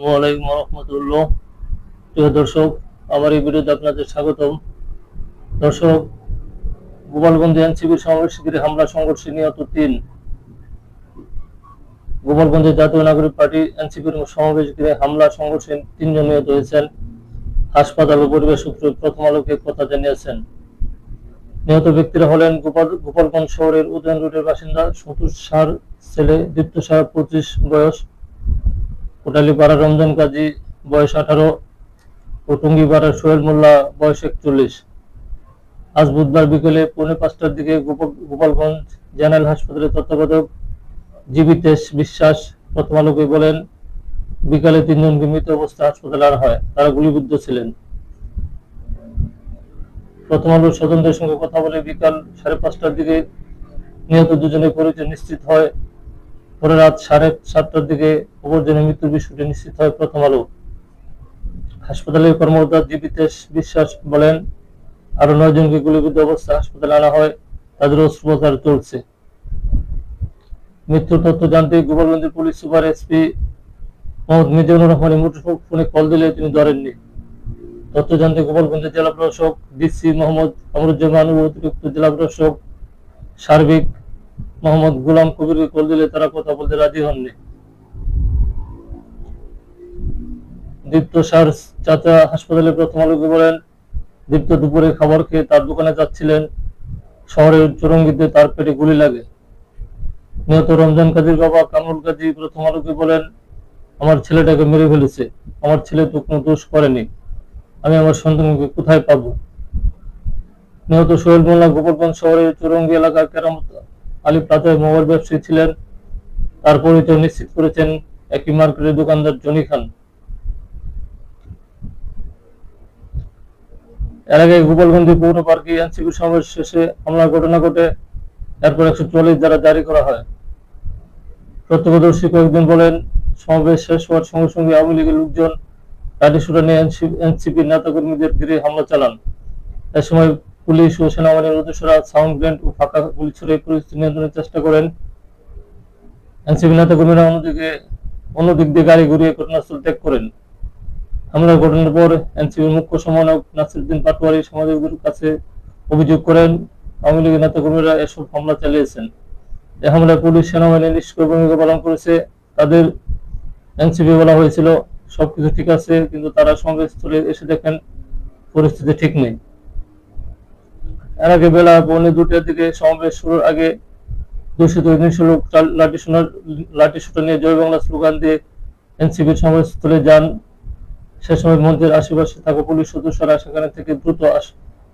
আসসালামু রহমতুল্লাহ। প্রিয় দর্শক, আমার এই ভিডিওতে আপনাদের স্বাগতম। দর্শক, গোপালগঞ্জে এনসিবির সমাবেশ ঘিরে হামলা সংঘর্ষে নিহত তিন। গোপালগঞ্জে জাতীয় নাগরিক পার্টি এনসিপির সমাবেশ ঘিরে হামলা সংঘর্ষে তিনজন নিহত হয়েছেন। হাসপাতাল ও পরিবেশ সূত্র প্রথম আলোকে কথা জানিয়েছেন। নিহত ব্যক্তিরা হলেন গোপাল, গোপালগঞ্জ শহরের উদয়ন রোডের বাসিন্দা সতুর সার, ছেলে দীপ্ত সাহা পঁচিশ বয়স। কোটালীপাড়া রমজান কাজী, বয়স আঠারো ও টুঙ্গিপাড়া সোহেল মোল্লা, বয়স একচল্লিশ। আজ বুধবার বিকেলে পৌনে পাঁচটার দিকে গোপালগঞ্জ জেনারেল হাসপাতালের তত্ত্বাবধায়ক জীবিতেশ বিশ্বাস প্রথম আলোকে বলেন, বিকালে তিনজনকে মৃত অবস্থায় হাসপাতালে আনা হয়, তারা গুলিবিদ্ধ ছিলেন। প্রথম আলোর স্বজনদের সঙ্গে কথা বলে বিকাল সাড়ে পাঁচটার দিকে নিহত দুজনের পরিচয় নিশ্চিত হয়। পরে রাত সাড়ে সাতটার দিকে অপরজনের মৃত্যুর বিষয়টি নিশ্চিত হয় প্রথম আলো। হাসপাতালের কর্মকর্তা জীবিতেশ বিশ্বাস বলেন আরও নয় জনকে গুলিবিদ্ধ অবস্থায় হাসপাতালে আনা হয়। তাদের অস্ত্রোপচার চলছে। মৃত্যুর তথ্য জানতে গোপালগঞ্জের police super SP Mohammad Mizanur Rahman মুঠোফোন ফোনে কল দিলে তিনি ধরেননি। তথ্য জানতে গোপালগঞ্জের জেলা প্রশাসক ডিসি মোহাম্মদ কামরুজ্জামান ও অতিরিক্ত জেলা প্রশাসক সার্বিক মোহাম্মদ গুলাম কবিরকে কল দিলে তারা কথা বলতে রাজি হননি। দীপ্ত সার চাচা হাসপাতালে প্রথম আলোকে বলেন, দীপ্ত দুপুরে খাবার খেয়ে তার দোকানে যাচ্ছিলেন। শহরের চুরঙ্গিতে তার পেটে গুলি লাগে। নিহত রমজান কাজীর বাবা কামরুল কাজী প্রথম আলোকে বলেন, আমার ছেলেটাকে মেরে ফেলেছে। আমার ছেলে তো কোনো দোষ করেনি। আমি আমার সন্তানকে কোথায় পাবো? নিহত সোহেল মোল্লা গোপালগঞ্জ শহরের চুরঙ্গি এলাকার কেরামত আলী প্লাজায় মোবাইল ব্যবসায়ী ছিলেন। তার পরিচয় নিশ্চিত করেছেন একই মার্কেটের দোকানদার জনি খান। এর আগে গোপালগঞ্জে পৌর পার্কে এনসিপি সমাবেশ শেষে হামলার ঘটনা ঘটে, এরপর একশো চল্লিশ দ্বারা জারি করা হয়। প্রত্যক্ষদর্শী কয়েকজন বলেন, সমাবেশ শেষ হওয়ার সঙ্গে সঙ্গে আওয়ামী লীগের লোকজন লাঠি সুটা নিয়ে এনসিপি নেতাকর্মীদের ঘিরে হামলা চালান। এ সময় পুলিশ ও সেনাবাহিনীর সদস্যরা সাউন্ড গ্রেন্ড ও ফাঁকা গুলি ছুড়ে পরিস্থিতি নিয়ন্ত্রণের চেষ্টা করেন। এনসিপি নেতাকর্মীরা অন্যদিকে, অন্যদিক দিয়ে গাড়ি ঘুরিয়ে ঘটনাস্থল ত্যাগ করেন। হামলার ঘটনার পর এনসিপির মুখ্য সমন্বয়ক নাসিরুদ্দিন পাটোয়ারি সাংবাদিকদের কাছে অভিযোগ করেন, আওয়ামী লীগের নেতাকর্মীরা এসব হামলা চালিয়েছেন। এ হামলায় পুলিশ, সেনাবাহিনী নিষ্ক্রিয় ভূমিকা পালন করেছে। তাদের এনসিপি বলা হয়েছিল, সবকিছু ঠিক আছে, কিন্তু তারা সঙ্গে স্থলে এসে দেখেন, পরিস্থিতি ঠিক নেই। এর আগে বেলা পৌনে দুটার দিকে সমাবেশ শুরুর আগে দূষিত উনিশশো লোক লাঠি সোনার লাঠি সুটা নিয়ে জয় বাংলা স্লোগান দিয়ে এনসিপির সমাবেশস্থলে যান। সে সময় মঞ্চের আশেপাশে থাকা পুলিশ সদস্যরা সেখানে থেকে দ্রুত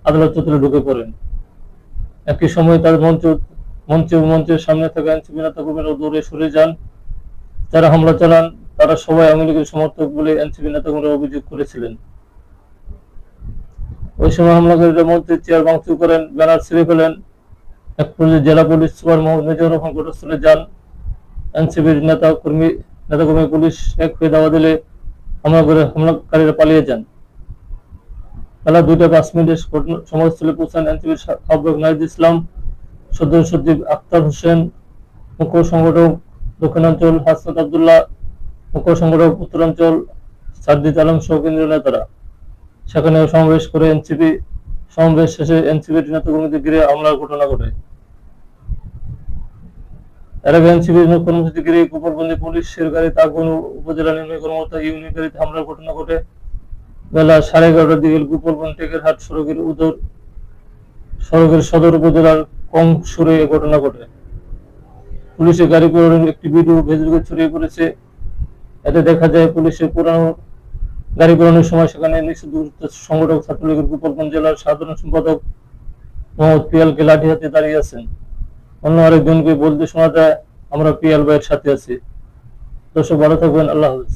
আদালত চত্বরে ঢুকে পড়েন। একই সময় তার মঞ্চ মঞ্চে মঞ্চের সামনে থাকা এনসিপি নেতাকর্মীরা দৌড়ে সরে যান। যারা হামলা চালান, তারা সবাই আওয়ামী লীগের সমর্থক বলে এনসিপি নেতাকর্মীরা অভিযোগ করেছিলেন। ওই সময় হামলাকারীরা মঞ্চের চেয়ার ভাঙচুর করেন, ব্যানার ছিঁড়ে ফেলেন। এক পর্যায়ে জেলা পুলিশ সুপার মোহাম্মদ মেজর রহমান ঘটনাস্থলে যান। এনসিপির নেতা কর্মী নেতাকর্মী পুলিশ এক হয়ে দাওয়া দিলে হামলা করে হামলাকারীরা পালিয়ে যান। বেলা দুইটা পাঁচ মিনিটে সমাজস্থলে পৌঁছান এনসিপির আহ্বায়ক নাহিদ ইসলাম সদস্য সচিব আক্তার হোসেন, মুখ্য সংগঠক দক্ষিণাঞ্চল হাসনাত আবদুল্লাহ, মুখ্য সংগঠক উত্তরাঞ্চল সাদ্দিদ আলম সহ কেন্দ্রীয় নেতারা। সেখানে সমাবেশ করে এনসিপি, সমাবেশ শেষে এনসিপির নেতাকর্মীদের ঘিরে হামলার ঘটনা ঘটে। এনসিপির কর্মসূচি ঘিরে গোপালগঞ্জে পুলিশের উপজেলা নির্বাহী কর্মকর্তা ইউনিয়ন গাড়িতে হামলার ঘটনা ঘটে। বেলা সাড়ে এগারোটার দিকে গোপালগঞ্জ টেকের হাট সড়কের উদর সড়কের সদর উপজেলার কম সুরে এ ঘটনা ঘটে। পুলিশের গাড়ি পোড়ানোর একটি ভিডিও ফেসবুকে ছড়িয়ে পড়েছে। এতে দেখা যায় পুলিশের পুরানো গাড়ি পড়ানোর সময় সেখানে সংগঠক ছাত্রলীগের গোপালগঞ্জ জেলার সাধারণ সম্পাদক মোহাম্মদ পিয়ালকে লাঠি হাতে দাঁড়িয়ে আছেন। অন্য আরেকজনকে বলতে শোনা যায়, আমরা পিয়াল ভাইয়ের সাথে আছি। দর্শক, ভালো থাকবেন, আল্লাহ হাফিজ।